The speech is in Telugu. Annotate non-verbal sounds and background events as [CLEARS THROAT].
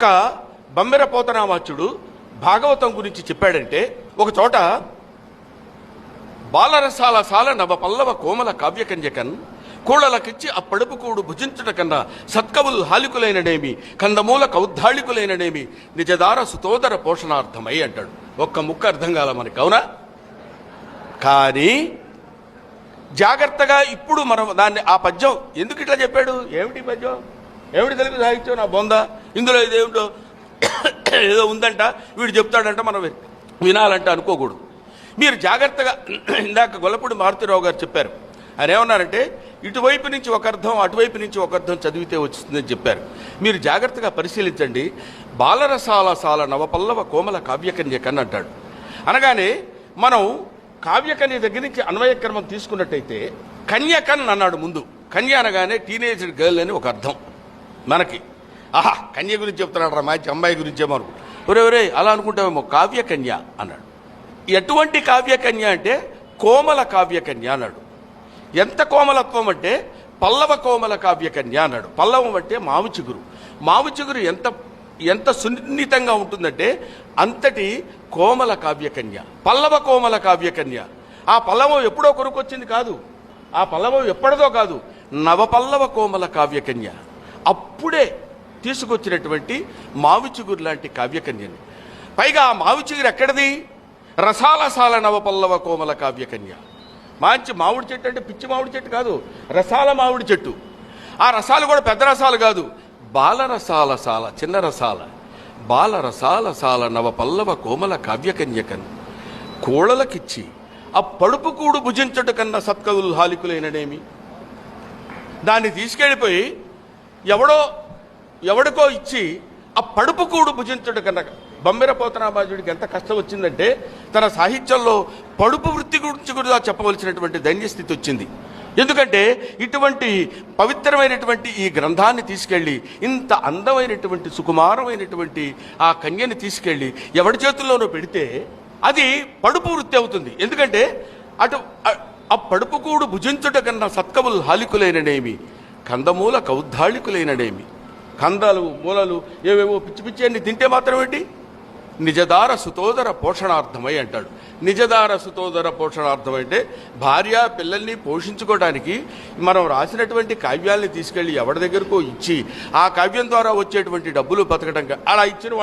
ఒక బమ్మెర పోతనామాచుడు భాగవతం గురించి చెప్పాడంటే ఒక చోట బాలరసాల సాల నవ పల్లవ కోమల కావ్యకంజకన్ కూడలకిచ్చి పడుపు కూడు భుజించుట కన్నా సత్కవులు హాలికులైననేమి కందమూల కౌద్ధాళికులైననేమి నిజదార సుతోదర పోషణార్థమై అంటాడు. ఒక్క ముక్క అర్థం కాల మనకి అవునా? కానీ జాగ్రత్తగా ఇప్పుడు మనం దాన్ని ఆ పద్యం ఎందుకు ఇట్లా చెప్పాడు? ఏమిటి పద్యం? ఏమిటి తెలుగు సాహిత్యం? నా బొందా. ఇందులో ఇదేమిటో ఏదో ఉందంట వీడు చెప్తాడంట మనం వినాలంట అనుకోకూడదు. మీరు జాగ్రత్తగా [CLEARS THROAT] ఇందాక గొల్లపూడి మారుతిరావు గారు చెప్పారు. ఆయన ఏమన్నారంటే ఇటువైపు నుంచి ఒక అర్థం అటువైపు నుంచి ఒక అర్థం చదివితే వస్తుందని చెప్పారు. మీరు జాగ్రత్తగా పరిశీలించండి. బాలరసాల సాల నవపల్లవ కోమల కావ్యకన్యకన్ అంటాడు. అనగానే మనం కావ్యకన్య దగ్గర నుంచి అన్వయక్రమం తీసుకున్నట్టయితే కన్యకన్ అన్నాడు ముందు. కన్య అనగానే టీనేజ్ గర్ల్ అని ఒక అర్థం. మనకి. ఆహా కన్య గురించి చెప్తున్నాడు రా మంచి అమ్మాయి గురించి ఏమో ఒరే ఒరే అలా అనుకుంటామేమో కావ్యకన్య అన్నాడు. ఎటువంటి కావ్యకన్య అంటే కోమల కావ్యకన్య అన్నాడు. ఎంత కోమలత్వం అంటే పల్లవ కోమల కావ్యకన్య అన్నాడు. పల్లవం అంటే మావి చిగురు. మావి చిగురు ఎంత ఎంత సున్నితంగా ఉంటుందంటే అంతటి కోమల కావ్యకన్య పల్లవ కోమల కావ్యకన్య ఆ పల్లవం ఎప్పుడో కొనుక్కొచ్చింది కాదు. ఆ పల్లవం ఎప్పటిదో కాదు. నవపల్లవ కోమల కావ్యకన్య అప్పుడే తీసుకొచ్చినటువంటి మావి చిగురు లాంటి కావ్యకన్యని. పైగా ఆ మావి చిగురు ఎక్కడిది? రసాలసాల నవపల్లవ కోమల కావ్యకన్య. మంచి మామిడి చెట్టు అంటే పిచ్చి మామిడి చెట్టు కాదు రసాల మామిడి చెట్టు. ఆ రసాలు కూడా పెద్ద రసాలు కాదు బాలరసాల సాల చిన్న రసాల. బాలరసాల సాల నవపల్లవ కోమల కావ్యకన్యకన్. కోళలకిచ్చి ఆ పడుపు కూడు భుజించుట కన్నా సత్కవులు హాలికులైననేమి? దాన్ని తీసుకెళ్ళిపోయి ఎవడో ఎవడికో ఇచ్చి ఆ పడుపు కూడు భుజించడు కన్నా బొమ్మెర పోతనాబాజుడికి ఎంత కష్టం వచ్చిందంటే తన సాహిత్యంలో పడుపు వృత్తి గురించి కూడా చెప్పవలసినటువంటి దైన్యస్థితి వచ్చింది. ఎందుకంటే ఇటువంటి పవిత్రమైనటువంటి ఈ గ్రంథాన్ని తీసుకెళ్ళి ఇంత అందమైనటువంటి సుకుమారమైనటువంటి ఆ కన్యని తీసుకెళ్ళి ఎవడి చేతుల్లోనో పెడితే అది పడుపు వృత్తి అవుతుంది. ఎందుకంటే అటు ఆ పడుపు కూడు భుజించుట కన్నా సత్కములు హాలికులైననేమి? కందమూల కౌద్ధాళికులైనడేమి? కందాలు మూలలు ఏవేవో పిచ్చి పిచ్చి అన్ని తింటే మాత్రం ఏంటి నిజదార సుతోదర పోషణార్థమై అంటాడు. నిజదార సుతోదర పోషణార్థం అంటే భార్య పిల్లల్ని పోషించుకోవడానికి మనం రాసినటువంటి కావ్యాల్ని తీసుకెళ్ళి ఎవరి దగ్గరకో ఇచ్చి ఆ కావ్యం ద్వారా వచ్చేటువంటి డబ్బులు బతకడం అలా ఇచ్చిన